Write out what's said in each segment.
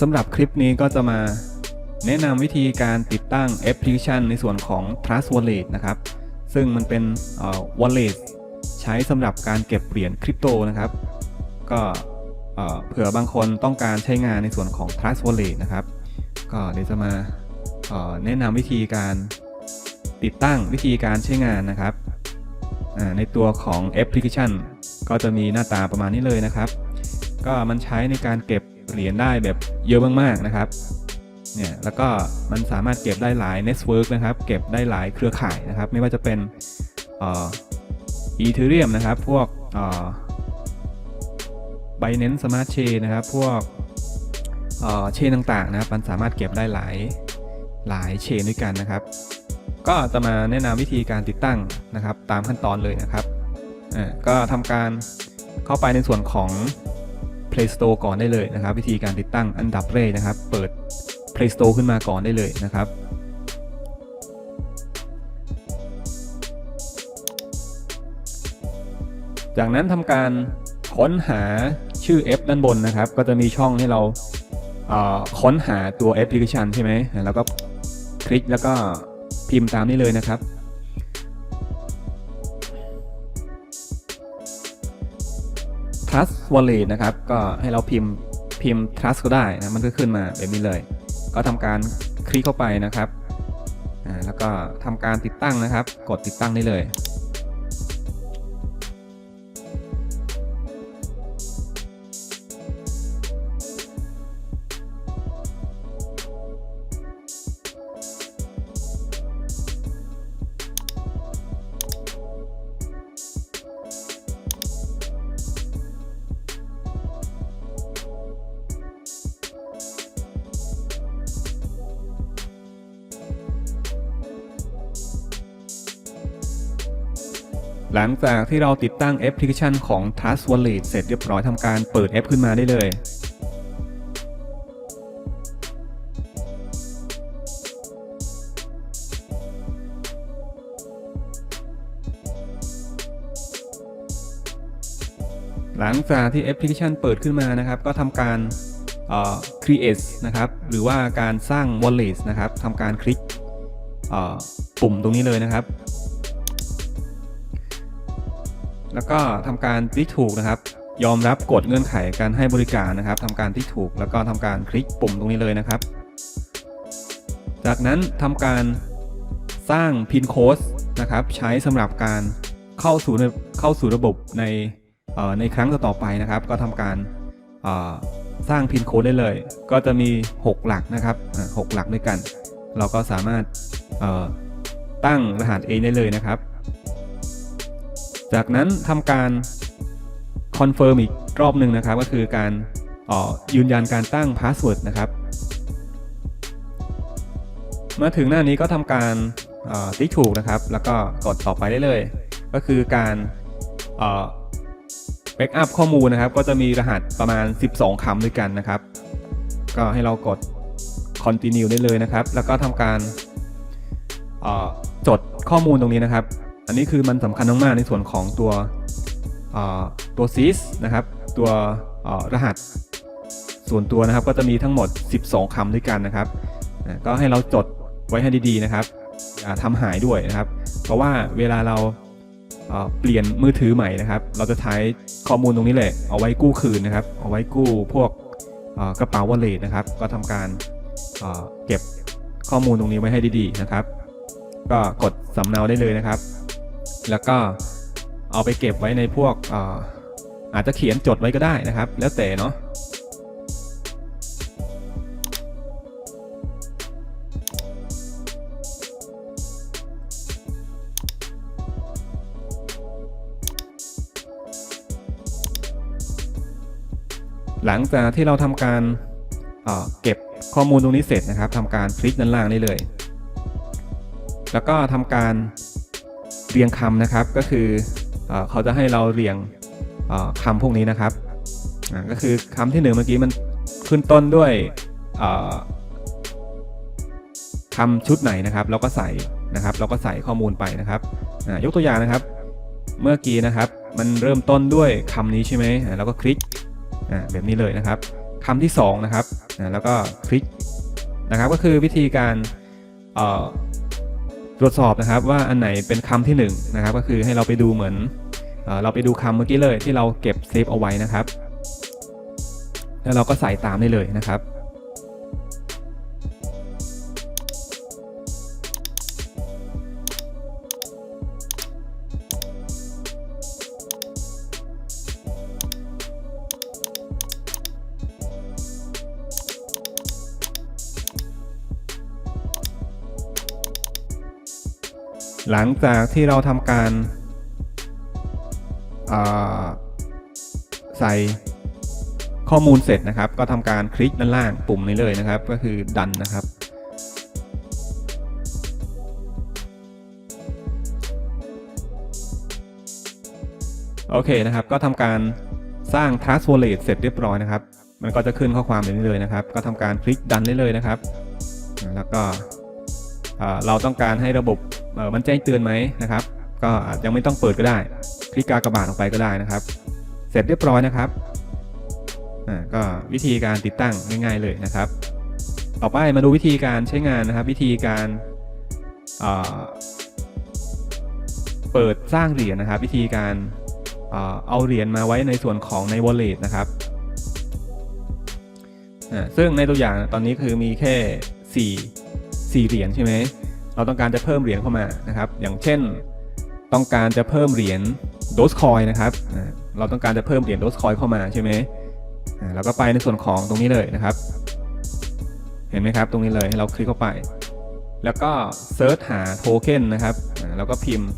สำหรับคลิปนี้ก็จะมาแนะนำวิธีการติดตั้งแอปพลิเคชันในส่วนของ Trust Wallet นะครับ ซึ่งมันเป็น wallet ใช้สำหรับการเก็บเหรียญคริปโตนะครับ ก็เผื่อบางคนต้องการใช้งานในส่วนของ Trust Wallet นะครับ ก็เดี๋ยวจะมาแนะนำวิธีการติดตั้งวิธีการใช้งานนะครับ ในตัวของแอปพลิเคชัน ก็จะมีหน้าตาประมาณนี้เลยนะครับ ก็มันใช้ในการเก็บ เหรียญได้แบบเยอะมากๆนะครับเนี่ยแล้วก็มันสามารถเก็บได้หลายเน็ตเวิร์กนะครับ เก็บได้หลายเครือข่ายนะครับ ไม่ว่าจะเป็นอ,อีเทเรียมนะครับ พวกเอ่อ Binance Smart Chain นะครับ พวกเชนต่างๆนะครับ มันสามารถเก็บได้หลายหลายเชนด้วยกันนะครับ ก็จะมาแนะนำวิธีการติดตั้งนะครับ ตามขั้นตอนเลยนะครับอ่าก็ทำการเข้าไปในส่วนของ Play Store ก่อนได้เลยนะครับ วิธีการติดตั้งอันดับแรกนะครับ เปิด Play Store ขึ้นมาก่อนได้เลยนะครับจากนั้นทำการค้นหาชื่อแอปด้านบนนะครับ ก็จะมีช่องให้เราค้นหาตัวแอปพลิเคชันใช่ไหมแล้วก็คลิกแล้วก็พิมพ์ตามนี้เลยนะครับ trust wallet นะครับ ก็ให้เราพิมพ์พิมพ์ trust ก็ได้นะมันก็ขึ้นมาแบบนี้เลย ก็ทำการคลิกเข้าไปนะครับแล้วก็ทำการติดตั้งนะครับ กดติดตั้งได้เลย หลังจากที่เราติดตั้งแอปพลิเคชันของ Trust Wallet เสร็จเรียบร้อยทำการเปิดแอปขึ้นมาได้เลย หลังจากที่แอปพลิเคชันเปิดขึ้นมานะครับ ก็ทำการ create นะครับ หรือว่าการสร้าง wallet นะครับทำการคลิกปุ่มตรงนี้เลยนะครับ แล้วก็ทำการติ๊กถูกนะครับ ยอมรับกฎเงื่อนไขการให้บริการนะครับทำการติ๊กถูก แล้วก็ทำการคลิกปุ่มตรงนี้เลยนะครับ จากนั้นทำการสร้างพินโค้ดนะครับ ใช้สำหรับการเข้าสู่เข้าสู่ระบบในในครั้งต่อไปนะครับ ก็ทำการสร้างพินโค้ดได้เลย ก็จะมี 6 หลักนะครับหกหลักด้วยกัน เราก็สามารถตั้งรหัสเองได้เลยนะครับ จากนั้นทำการคอนเฟิร์มอีกรอบหนึ่งนะครับ ก็คือการออยืนยันการตั้งพาสเวิร์ดนะครับมาถึงหน้านี้ก็ทำการติ๊กถูกนะครับ แล้วก็กดต่อไปได้เลย ก็คือการแบ็กอัพข้อมูลนะครับ ก็จะมีรหัสประมาณ 12คำด้วยกันนะครับ ก็ให้เรากด continue ได้เลยนะครับ แล้วก็ทำการจดข้อมูลตรงนี้นะครับ อันนี้คือมันสำคัญมากๆในส่วนของตัวตัว sys นะครับ ตัวรหัสส่วนตัวนะครับ ก็จะมีทั้งหมด 12คำด้วยกันนะครับ ก็ให้เราจดไว้ให้ดีๆนะครับอย่าทำหายด้วยนะครับ เพราะว่าเวลาเราเปลี่ยนมือถือใหม่นะครับ เราจะใช้ข้อมูลตรงนี้แหละเอาไว้กู้คืนนะครับ เอาไว้กู้พวกกระเป๋าวอลเล็ตนะครับ ก็ทำการเอ่อเก็บข้อมูลตรงนี้ไว้ให้ดีๆนะครับ ก็กดสำเนาได้เลยนะครับ แล้วก็เอาไปเก็บไว้ในพวกเอ่อาจจะเขียนจดไว้ก็ได้นะครับ แล้วแต่เนาะหลังจากที่เราทำการเอ่อเก็บข้อมูลตรงนี้เสร็จนะครับทำการคลิกด้านล่างได้เลย แล้วก็ทำการ เรียงคำนะครับก็คือเอเขาจะให้เราเรียงคำพวกนี้นะครับก็คือคำที่หนึ่งเมื่อกี้มันขึ้นต้นด้วยคำชุดไหนนะครับเราก็ใส่นะครับ เราก็ใส่ข้อมูลไปนะครับยกตัวอย่างนะครับ เมื่อกี้นะครับมันเริ่มต้นด้วยคำนี้ใช่ไหมเราก็คลิกแบบนี้เลยนะครับคำที่2นะครับแล้วก็คลิกนะครับก็คือวิธีการ ตรวจสอบนะครับว่าอันไหนเป็นคำที่1นะครับก็คือให้เราไปดูเหมือนเอเราไปดูคำเมื่อกี้เลยที่เราเก็บเซฟเอาไว้นะครับ แล้วเราก็ใส่ตามได้เลยนะครับ หลังจากที่เราทำการาใส่ข้อมูลเสร็จนะครับ ก็ทำการคลิกด้านล่างปุ่มนี้เลยนะครับ ก็คือดันนะครับ โอเคนะครับ ก็ทำการสร้าง Task Wallet เสร็จเรียบร้อยนะครับ มันก็จะขึ้นข้อความแบบนี้เลยนะครับ ก็ทำการคลิกดันได้เลยนะครับ แล้วก็เราต้องการให้ระบบ มันแจ้งเตือนไหมนะครับ ก็อาจยังไม่ต้องเปิดก็ได้ คลิกกากบาทออกไปก็ได้นะครับ เสร็จเรียบร้อยนะครับอ่าก็วิธีการติดตั้งง่ายๆเลยนะครับ ต่อไปมาดูวิธีการใช้งานนะครับ วิธีการอ่าเปิดสร้างเหรียญนะครับ วิธีการอ่าเอาเหรียญมาไว้ในส่วนของใน wallet นะครับอ่าซึ่งในตัวอย่างตอนนี้คือมีแค่ 4 4 เหรียญใช่ไหม เราต้องการจะเพิ่มเหรียญเข้ามานะครับ อย่างเช่น ต้องการจะเพิ่มเหรียญโดสคอยนะครับ เราต้องการจะเพิ่มเหรียญโดสคอยเข้ามาใช่ไหมเราก็ไปในส่วนของตรงนี้เลยนะครับ เห็นไหมครับ ตรงนี้เลยให้เราคลิกเข้าไป แล้วก็เซิร์ชหาโทเค็นนะครับแล้วก็พิมพ์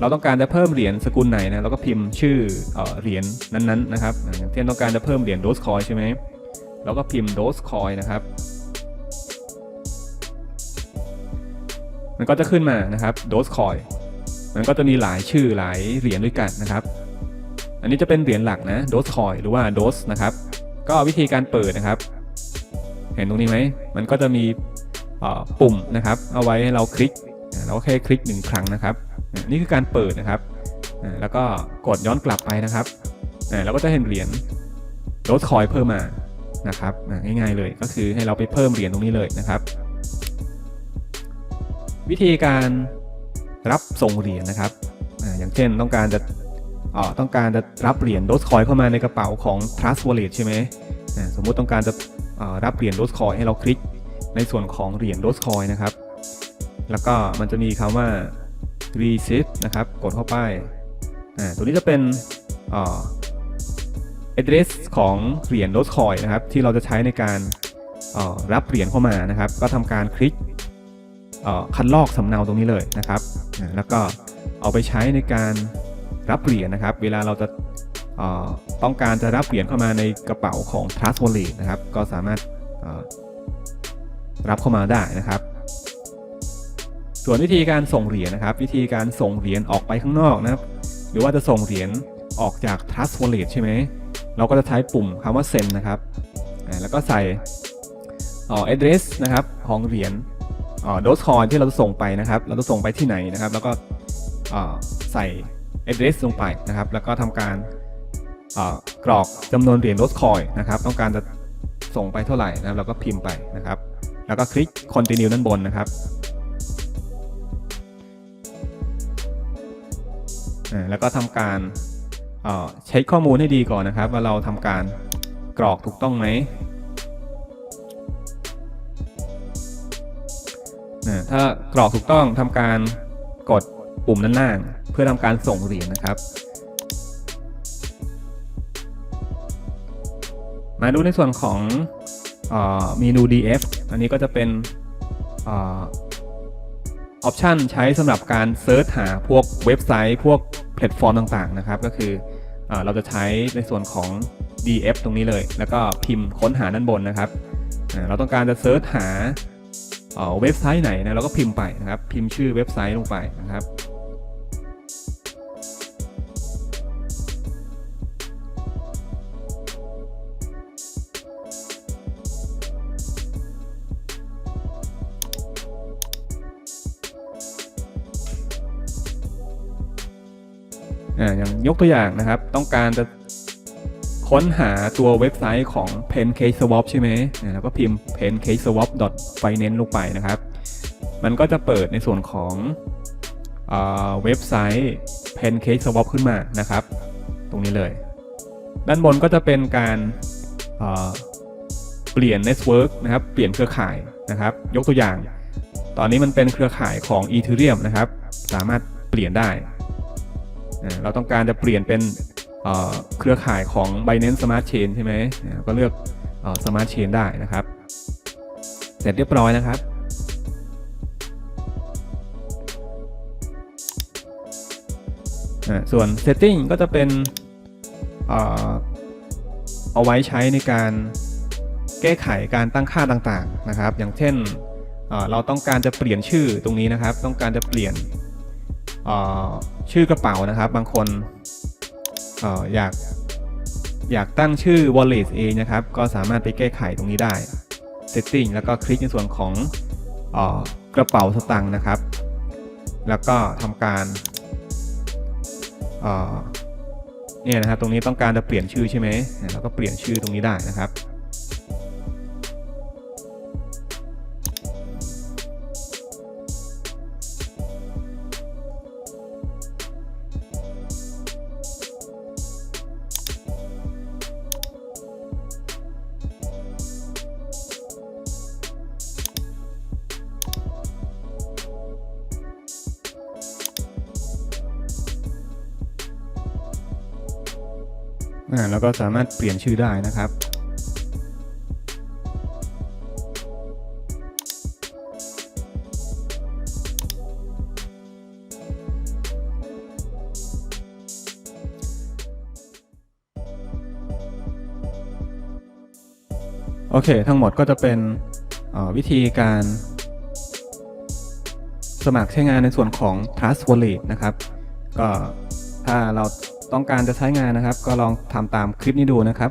เราต้องการจะเพิ่มเหรียญสกุลไหนนะ เราก็พิมพ์ชื่อเออเหรียญนั้นๆนะครับ อย่างเช่นต้องการจะเพิ่มเหรียญโดสคอยใช่ไหมเราก็พิมพ์โดสคอยนะครับ มันก็จะขึ้นมานะครับโดสคอยมันก็จะมีหลายชื่อหลายเหรียญด้วยกันนะครับ อันนี้จะเป็นเหรียญหลักนะโดสคอยหรือว่าโดสนะครับ ก็วิธีการเปิดนะครับ เห็นตรงนี้ไหมมันก็จะมีปุ่มนะครับ เอาไว้ให้เราคลิกเราก็แค่คลิกหนึ่งครั้งนะครับ นี่คือการเปิดนะครับ แล้วก็กดย้อนกลับไปนะครับเราก็จะเห็นเหรียญโดสคอยเพิ่มมานะครับง่ายๆเลยก็คือให้เราไปเพิ่มเหรียญตรงนี้เลยนะครับ วิธีการรับส่งเหรียญนะครับออย่างเช่นต้องการจะอ่อต้องการจะรับเหรียญโดสคอยเข้ามาในกระเป๋าของ Trust Wallet ใช่ไหมสมมุติต้องการจะรับเหรียญโดสคอยให้เราคลิกในส่วนของเหรียญโดสคอยนะครับ แล้วก็มันจะมีคำว่า receive นะครับ กดเข้าไป ตัวนี้จะเป็น address ของเหรียญโดสคอยนะครับ ที่เราจะใช้ในการรับเหรียญเข้ามานะครับ ก็ทำการคลิก คัดลอกสำเนาตรงนี้เลยนะครับ แล้วก็เอาไปใช้ในการรับเหรียญนะครับ เวลาเราจะต้องการจะรับเหรียญเข้ามาในกระเป๋าของ Trust Wallet นะครับ ก็สามารถรับเข้ามาได้นะครับ ส่วนวิธีการส่งเหรียญนะครับ วิธีการส่งเหรียญออกไปข้างนอกนะครับ หรือว่าจะส่งเหรียญออกจาก Trust Wallet ใช่ไหม เราก็จะใช้ปุ่มคำว่า send นะครับ แล้วก็ใส่อ่อ address นะครับของเหรียญ โดสคอยที่เราจะส่งไปนะครับ เราจะส่งไปที่ไหนนะครับ แล้วก็ใส่ address ลงไปนะครับ แล้วก็ทำการกรอกจำนวนเหรียญโดสคอยนะครับ ต้องการจะส่งไปเท่าไหร่นะครับ เราก็พิมพ์ไปนะครับ แล้วก็คลิก continue ด้านบนนะครับแล้วก็ทำการเอ่อเช็คข้อมูลให้ดีก่อนนะครับ ว่าเราทำการกรอกถูกต้องไหม นะถ้ากรอกถูกต้องทำการกดปุ่มด้านล่าง เพื่อทำการส่งเหรียญนะครับ มาดูในส่วนของเอเมนู DF อันนี้ก็จะเป็นออปชันใช้สำหรับการเซิร์ชหาพวกเว็บไซต์พวกแพลตฟอร์มต่างๆนะครับ ก็คือเอเราจะใช้ในส่วนของ DF ตรงนี้เลย แล้วก็พิมพ์ค้นหาด้านบนนะครับ เราต้องการจะเซิร์ชหา เว็บไซต์ไหนนะเราก็พิมพ์ไปนะครับ พิมพ์ชื่อเว็บไซต์ลงไปนะครับอ่าอย่างยกตัวอย่างนะครับ ต้องการจะ ค้นหาตัวเว็บไซต์ของ Pancake Swap ใช่ไหมแล้วก็พิมพ์ pancakeswap.finance ลงไปนะครับ มันก็จะเปิดในส่วนของอเว็บไซต์ Pancake Swap ขึ้นมานะครับ ตรงนี้เลย ด้านบนก็จะเป็นการอ่าเปลี่ยน Network นะครับ เปลี่ยนเครือข่ายนะครับ ยกตัวอย่าง ตอนนี้มันเป็นเครือข่ายของ Ethereum นะครับ สามารถเปลี่ยนได้ เราต้องการจะเปลี่ยนเป็น เครือข่ายของ Binance Smart Chain ใช่ไหมก็เลือกอ Smart Chain ได้นะครับ เสร็จเรียบร้อยนะครับ ส่วน Setting ก็จะเป็นเอาไว้ใช้ในการแก้ไขการตั้งค่าต่างๆนะครับ อย่างเช่นเราต้องการจะเปลี่ยนชื่อตรงนี้นะครับ ต้องการจะเปลี่ยนชื่อกระเป๋านะครับ บางคน อออยากอยากตั้งชื่อ wallet เองนะครับ ก็สามารถไปแก้ไขตรงนี้ได้ Setting แล้วก็คลิกในส่วนของออกระเป๋าสตางค์นะครับ แล้วก็ทำการเนี่ยนะครับตรงนี้ต้องการจะเปลี่ยนชื่อใช่ไหมเราก็เปลี่ยนชื่อตรงนี้ได้นะครับ อ่าแล้วก็สามารถเปลี่ยนชื่อได้นะครับ โอเค ทั้งหมดก็จะเป็นวิธีการสมัครใช้งานในส่วนของ Trust Wallet นะครับ ก็ถ้าเรา ต้องการจะใช้งานนะครับ ก็ลองทำตามคลิปนี้ดูนะครับ